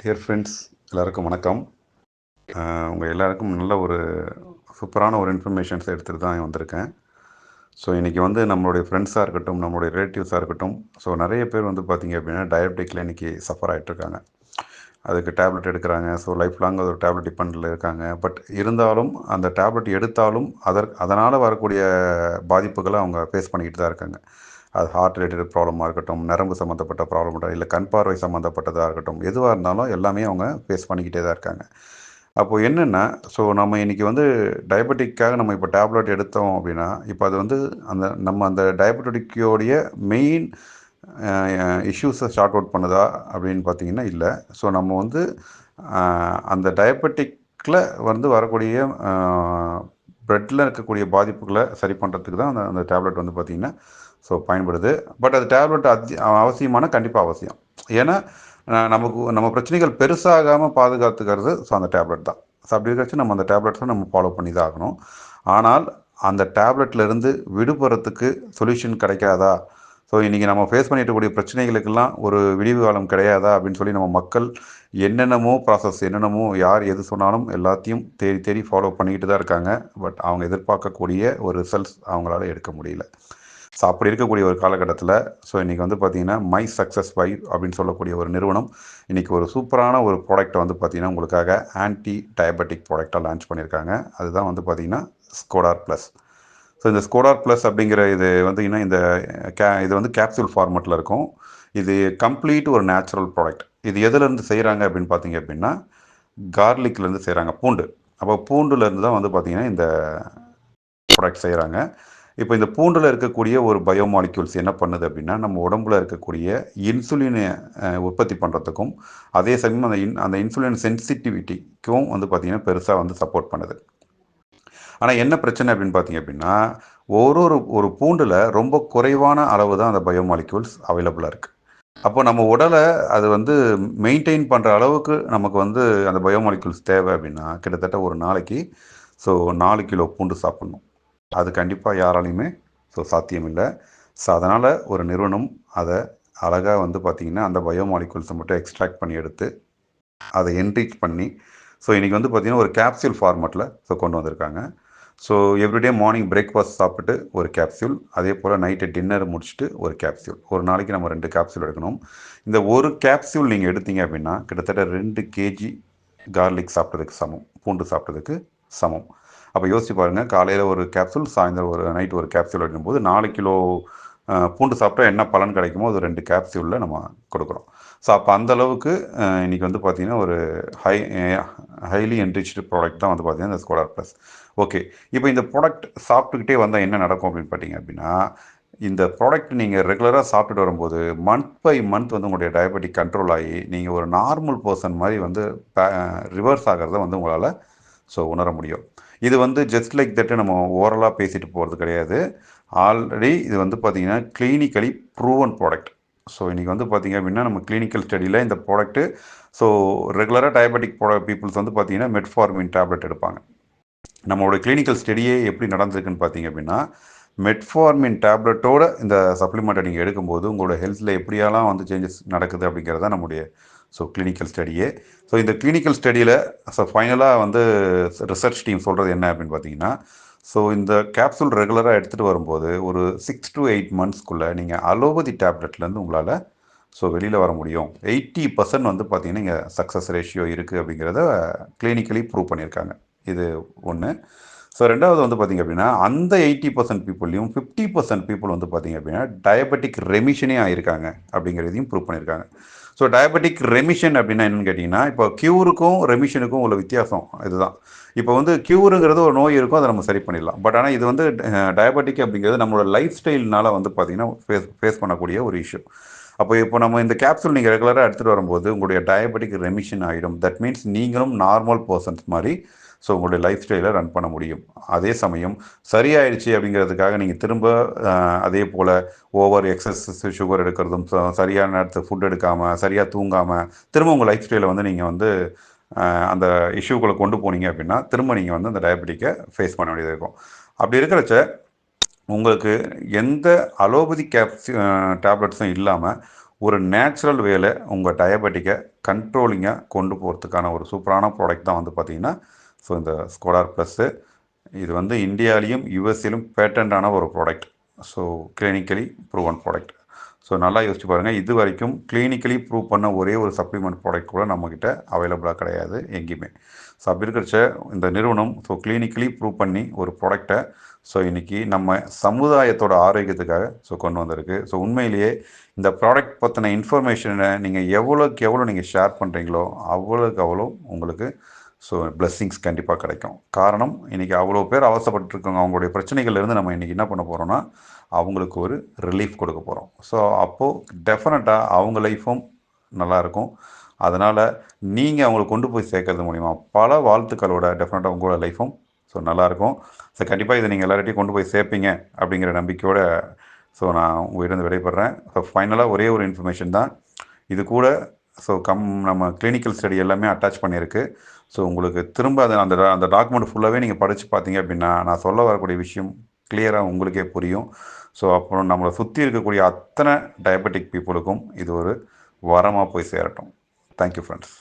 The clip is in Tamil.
டியர் ஃப்ரெண்ட்ஸ் எல்லாருக்கும் வணக்கம். உங்கள் எல்லாருக்கும் நல்ல ஒரு சூப்பரான ஒரு இன்ஃபர்மேஷன்ஸ் எடுத்துகிட்டு தான் வந்திருக்கேன். ஸோ இன்றைக்கி வந்து நம்மளுடைய ஃப்ரெண்ட்ஸாக இருக்கட்டும் நம்மளுடைய ரிலேட்டிவ்ஸாக இருக்கட்டும் ஸோ நிறைய பேர் வந்து பார்த்திங்க அப்படின்னா டயபெட்டிக்கில் இன்றைக்கி சஃபர் ஆகிட்டுருக்காங்க அதுக்கு டேப்லெட் எடுக்கிறாங்க ஸோ லைஃப் லாங் ஒரு டேப்லெட் டிபெண்டில் இருக்காங்க. பட் இருந்தாலும் அந்த டேப்லெட் எடுத்தாலும் அதற் அதனால் வரக்கூடிய பாதிப்புகளை அவங்க ஃபேஸ் பண்ணிக்கிட்டு தான் இருக்காங்க. அது ஹார்ட் ரிலேட்டட் ப்ராப்ளமாக இருக்கட்டும் நரம்பு சம்மந்தப்பட்ட ப்ராப்ளம் இல்லை கண் பார்வை சம்மந்தப்பட்டதாக இருக்கட்டும் எதுவாக இருந்தாலும் எல்லாமே அவங்க ஃபேஸ் பண்ணிக்கிட்டே தான் இருக்காங்க. அப்போது என்னென்னா ஸோ நம்ம இன்றைக்கி வந்து டயபெட்டிக்காக நம்ம இப்போ டேப்லெட் எடுத்தோம் அப்படின்னா இப்போ அது வந்து அந்த நம்ம அந்த டயபெட்டிக்கோடைய மெயின் இஷ்யூஸை ஷார்ட் அவுட் பண்ணுதா அப்படின்னு பார்த்தீங்கன்னா இல்லை. ஸோ நம்ம வந்து அந்த டயபெட்டிக்கில் வந்து வரக்கூடிய ப்ரெட்டில் இருக்கக்கூடிய பாதிப்புகளை சரி பண்ணுறதுக்கு தான் அந்த அந்த டேப்லெட் வந்து பார்த்திங்கன்னா ஸோ பயன்படுது. பட் அது டேப்லெட் அத்தி அவசியமான கண்டிப்பாக அவசியம். ஏன்னா நமக்கு நம்ம பிரச்சனைகள் பெருசாகாமல் பாதுகாத்துக்கிறது ஸோ அந்த டேப்லெட் தான். ஸோ அப்படி இருக்கிறச்சு நம்ம அந்த டேப்லெட்ஸை நம்ம ஃபாலோ பண்ணி தான் ஆகணும். ஆனால் அந்த டேப்லெட்லேருந்து விடுபடுறதுக்கு சொல்யூஷன் கிடைக்காதா? ஸோ இன்றைக்கி நம்ம ஃபேஸ் பண்ணிட்டுக்கூடிய பிரச்சனைகளுக்கெல்லாம் ஒரு விடிவு காலம் கிடையாதா அப்படின்னு சொல்லி நம்ம மக்கள் என்னென்னமோ ப்ராசஸ் என்னென்னமோ யார் எது சொன்னாலும் எல்லாத்தையும் தேடி தேடி ஃபாலோ பண்ணிக்கிட்டு தான் இருக்காங்க. பட் அவங்க எதிர்பார்க்கக்கூடிய ஒரு ரிசல்ட்ஸ் அவங்களால எடுக்க முடியல. ஸோ அப்படி இருக்கக்கூடிய ஒரு காலகட்டத்தில் ஸோ இன்றைக்கி வந்து பார்த்திங்கன்னா மை சக்ஸஸ் வைவ் அப்படின்னு சொல்லக்கூடிய ஒரு நிறுவனம் இன்றைக்கி ஒரு சூப்பரான ஒரு ப்ராடக்ட்டை வந்து பார்த்திங்கன்னா உங்களுக்காக ஆன்டி டயபெட்டிக் ப்ராடக்டாக லான்ச் பண்ணியிருக்காங்க. அதுதான் வந்து பார்த்திங்கன்னா ஸ்கோடார் ப்ளஸ் ஸோ இந்த ஸ்கோடார் ப்ளஸ் அப்படிங்கிற இது வந்தீங்கன்னா இந்த கே இது வந்து கேப்சூல் ஃபார்மெட்டில் இருக்கும். இது கம்ப்ளீட் ஒரு நேச்சுரல் ப்ராடக்ட் இது எதுலேருந்து செய்கிறாங்க அப்படின்னு பார்த்தீங்க அப்படின்னா கார்லிக்லேருந்து செய்கிறாங்க பூண்டு. அப்போ பூண்டுலேருந்து தான் வந்து பார்த்திங்கன்னா இந்த ப்ராடக்ட் செய்கிறாங்க இப்போ இந்த பூண்டில் இருக்கக்கூடிய ஒரு பயோமாலிக்யூல்ஸ் என்ன பண்ணுது அப்படின்னா நம்ம உடம்புல இருக்கக்கூடிய இன்சுலினை உற்பத்தி பண்ணுறதுக்கும் அதே சமயம் அந்த இன் அந்த இன்சுலின் சென்சிட்டிவிட்டிக்கும் வந்து பார்த்திங்கன்னா பெருசாக வந்து சப்போர்ட் பண்ணுது. ஆனால் என்ன பிரச்சனை அப்படின்னு பார்த்தீங்க அப்படின்னா ஒரு ஒரு ஒரு பூண்டில் ரொம்ப குறைவான அளவு தான் அந்த பயோமாலிக்யூல்ஸ் அவைலபிளாக இருக்குது அப்போ நம்ம உடலை அது வந்து மெயின்டைன் பண்ணுற அளவுக்கு நமக்கு வந்து அந்த பயோமாலிக்யூல்ஸ் தேவை அப்படின்னா கிட்டத்தட்ட ஒரு நாளைக்கு ஸோ நாலு கிலோ பூண்டு சாப்பிட்ணும். அது கண்டிப்பாக யாராலையுமே ஸோ சாத்தியம் இல்லை ஸோ அதனால் ஒரு நிறுவனம் அதை அழகாக வந்து பார்த்திங்கன்னா அந்த பயோமாலிக்யூல்ஸை மட்டும் எக்ஸ்ட்ராக்ட் பண்ணி எடுத்து அதை என்ரிச் பண்ணி ஸோ இன்றைக்கி வந்து பார்த்திங்கன்னா ஒரு கேப்சியூல் ஃபார்மெட்டில் ஸோ கொண்டு வந்திருக்காங்க. ஸோ எவ்ரிடே மார்னிங் பிரேக்ஃபாஸ்ட் சாப்பிட்டு ஒரு கேப்சியூல் அதே போல் நைட்டு டின்னர் முடிச்சுட்டு ஒரு கேப்சியூல் ஒரு நாளைக்கு நம்ம ரெண்டு கேப்சியூல் எடுக்கணும். இந்த ஒரு கேப்சியூல் நீங்கள் எடுத்தீங்க அப்படின்னா கிட்டத்தட்ட ரெண்டு கேஜி கார்லிக் சாப்பிட்டதுக்கு சமம். பூண்டு சாப்பிட்டதுக்கு சமம். அப்போ யோசிச்சு பாருங்கள் காலையில் ஒரு கேப்சூல் சாயந்தரம் ஒரு நைட் ஒரு கேப்சூல் எடுக்கும்போது நாலு கிலோ பூண்டு சாப்பிட்டா என்ன பலன் கிடைக்குமோ அது ரெண்டு கேப்சூலில் நம்ம கொடுக்குறோம். ஸோ அப்போ அந்த அளவுக்கு இன்றைக்கி வந்து பார்த்திங்கன்னா ஒரு ஹை ஹைலி என்ரிச்டு ப்ராடக்ட் தான் வந்து பார்த்திங்கன்னா இந்த ஸ்கோலார் ப்ளஸ் ஓகே. இப்போ இந்த ப்ராடக்ட் சாப்பிட்டுக்கிட்டே வந்தால் என்ன நடக்கும் அப்படின்னு பார்த்தீங்க அப்படின்னா இந்த ப்ராடக்ட் நீங்கள் ரெகுலராக சாப்பிட்டுட்டு வரும்போது மந்த் பை மந்த் வந்து உங்களுடைய டயபெட்டிக் கண்ட்ரோல் ஆகி நீங்கள் ஒரு நார்மல் பர்சன் மாதிரி வந்து ரிவர்ஸ் ஆகிறத வந்து உங்களால் ஸோ உணர முடியும். இது வந்து ஜஸ்ட் லைக் தட்டு நம்ம ஓரலாக பேசிட்டு போகிறது கிடையாது. ஆல்ரெடி இது வந்து பார்த்திங்கன்னா கிளினிக்கலி ப்ரூவன் ப்ராடக்ட் ஸோ இன்றைக்கி வந்து பார்த்திங்க அப்படின்னா நம்ம கிளினிக்கல் ஸ்டடியில் இந்த ப்ராடக்ட்டு ஸோ ரெகுலராக டயபெட்டிக் ப்ரோ பீப்புள்ஸ் வந்து பார்த்திங்கன்னா மெட்ஃபார்மின் டேப்லெட் எடுப்பாங்க. நம்மளோட கிளினிக்கல் ஸ்டடியே எப்படி நடந்திருக்குன்னு பார்த்தீங்க அப்படின்னா மெட்ஃபார்மின் டேப்லெட்டோட இந்த சப்ளிமெண்ட்டை நீங்கள் எடுக்கும்போது உங்களோட ஹெல்த்தில் எப்படியெல்லாம் வந்து சேஞ்சஸ் நடக்குது அப்படிங்கிறது தான் நம்முடைய ஸோ கிளினிக்கல் ஸ்டடியே ஸோ இந்த கிளினிக்கல் ஸ்டடியில் ஸோ ஃபைனலாக வந்து ரிசர்ச் டீம் சொல்கிறது என்ன அப்படின்னு பார்த்தீங்கன்னா ஸோ இந்த கேப்சூல் ரெகுலராக எடுத்துகிட்டு வரும்போது ஒரு சிக்ஸ் டு எயிட் மந்த்ஸ்க்குள்ளே நீங்கள் அலோபதி டேப்லெட்லேருந்து உங்களால் ஸோ வெளியில் வர முடியும். எயிட்டி பர்சன்ட் வந்து பார்த்தீங்கன்னா இங்கே சக்ஸஸ் ரேஷியோ இருக்குது அப்படிங்கிறத கிளினிக்கலி ப்ரூவ் பண்ணியிருக்காங்க. இது ஒன்று ஸோ ரெண்டாவது வந்து பார்த்திங்க அப்படின்னா அந்த எயிட்டி பர்சன்ட் பீப்புளையும் ஃபிஃப்டி பர்சன்ட் பீப்புள் வந்து பார்த்திங்க அப்படின்னா டயபெட்டிக் ரெமிஷனே ஆகியிருக்காங்க அப்படிங்கிறதையும் ப்ரூவ் பண்ணியிருக்காங்க. ஸோ டயபெட்டிக் ரெமிஷன் அப்படின்னா என்னென்னு கேட்டிங்கன்னா இப்போ க்யூருக்கும் ரெமிஷனுக்கும் உள்ள வித்தியாசம் இதுதான். இப்போ வந்து க்யூருங்கிறது ஒரு நோய் இருக்கும் அதை நம்ம சரி பண்ணிடலாம். பட் ஆனால் இது வந்து டயபெட்டிக் அப்படிங்கிறது நம்மளோட லைஃப் ஸ்டைல்னால் வந்து பார்த்திங்கன்னா ஃபேஸ் ஃபேஸ் பண்ணக்கூடிய ஒரு இஷ்யூ அப்போ இப்போ நம்ம இந்த கேப்சூல் நீங்கள் ரெகுலராக எடுத்துகிட்டு வரும்போது உங்களுடைய டயபெட்டிக் ரெமிஷன் ஆகிடும் தட் மீன்ஸ் நீங்களும் நார்மல் பர்சன்ஸ் மாதிரி ஸோ உங்களுடைய லைஃப் ஸ்டைலை ரன் பண்ண முடியும். அதே சமயம் சரியாயிடுச்சு அப்படிங்கிறதுக்காக நீங்கள் திரும்ப அதே போல் ஓவர் எக்ஸஸ் சுகர் எடுக்கிறதும் சரியான நேரத்தில் ஃபுட் எடுக்காமல் சரியாக தூங்காமல் திரும்ப உங்கள் லைஃப் ஸ்டைலை வந்து நீங்கள் வந்து அந்த இஷ்யூக்குள்ளே கொண்டு போனீங்க அப்படின்னா திரும்ப நீங்கள் வந்து அந்த டயபெட்டிக்கை ஃபேஸ் பண்ண வேண்டியது இருக்கும். அப்படி இருக்கிறச்ச உங்களுக்கு எந்த அலோபதி கேப்சி டேப்லெட்ஸும் இல்லாமல் ஒரு நேச்சுரல் வேல உங்கள் டயபெட்டிக்கை கண்ட்ரோலிங்காக கொண்டு போகிறதுக்கான ஒரு சூப்பரான ப்ராடக்ட் தான் வந்து பார்த்தீங்கன்னா ஸோ இந்த ஸ்கோடார் ப்ளஸ்ஸு இது வந்து இந்தியாவிலையும் யூஎஸ்ஏலும் பேட்டண்டான ஒரு product so clinically proven product so நல்லா யோசிச்சு பாருங்கள் இது வரைக்கும் கிளினிக்கலி ப்ரூவ் பண்ண ஒரே ஒரு சப்ளிமெண்ட் ப்ராடக்ட் கூட நம்மக்கிட்ட அவைலபிளாக கிடையாது எங்கேயுமே. ஸோ அப்படி இருக்கிறச்ச இந்த நிறுவனம் ஸோ கிளினிக்கலி ப்ரூவ் பண்ணி ஒரு ப்ராடக்டை ஸோ இன்றைக்கி நம்ம சமுதாயத்தோட ஆரோக்கியத்துக்காக ஸோ கொண்டு வந்திருக்கு. ஸோ உண்மையிலேயே இந்த ப்ராடக்ட் பற்றின இன்ஃபர்மேஷனை நீங்கள் எவ்வளோக்கு எவ்வளோ நீங்கள் ஷேர் பண்ணுறீங்களோ அவ்வளோக்கு அவ்வளோ உங்களுக்கு ஸோ பிளெஸ்ஸிங்ஸ் கண்டிப்பாக கிடைக்கும். காரணம் இன்றைக்கி அவ்வளோ பேர் அவசப்பட்டுருக்காங்க அவங்களுடைய பிரச்சனைகள்லேருந்து நம்ம இன்றைக்கி என்ன பண்ண போகிறோன்னா அவங்களுக்கு ஒரு ரிலீஃப் கொடுக்க போகிறோம் ஸோ அப்போது டெஃபினட்டாக அவங்க லைஃப்பும் நல்லாயிருக்கும் அதனால் நீங்கள் அவங்களை கொண்டு போய் சேர்க்கறது மூலிமா பல வாழ்த்துக்களோட டெஃபினட்டாக உங்களோட லைஃப்பும் ஸோ நல்லாயிருக்கும். ஸோ கண்டிப்பாக இதை நீங்கள் எல்லார்ட்டையும் கொண்டு போய் சேர்ப்பீங்க அப்படிங்கிற நம்பிக்கையோட ஸோ நான் உங்கள்கிட்ட விடைபெறேன். ஸோ ஃபைனலாக ஒரே ஒரு இன்ஃபர்மேஷன் தான். இது கூட ஸோ கம் நம்ம கிளினிக்கல் ஸ்டடி எல்லாமே அட்டாச் பண்ணியிருக்கு. ஸோ உங்களுக்கு திரும்ப அதை அந்த அந்த டாக்குமெண்ட் ஃபுல்லாகவே நீங்கள் படித்து பார்த்தீங்க அப்படின்னா நான் சொல்ல வரக்கூடிய விஷயம் கிளியராக உங்களுக்கே புரியும். ஸோ அப்புறம் நம்மளை சுற்றி இருக்கக்கூடிய அத்தனை டயபெட்டிக் பீப்புளுக்கும் இது ஒரு வரமாக போய் சேரட்டும். Thank you friends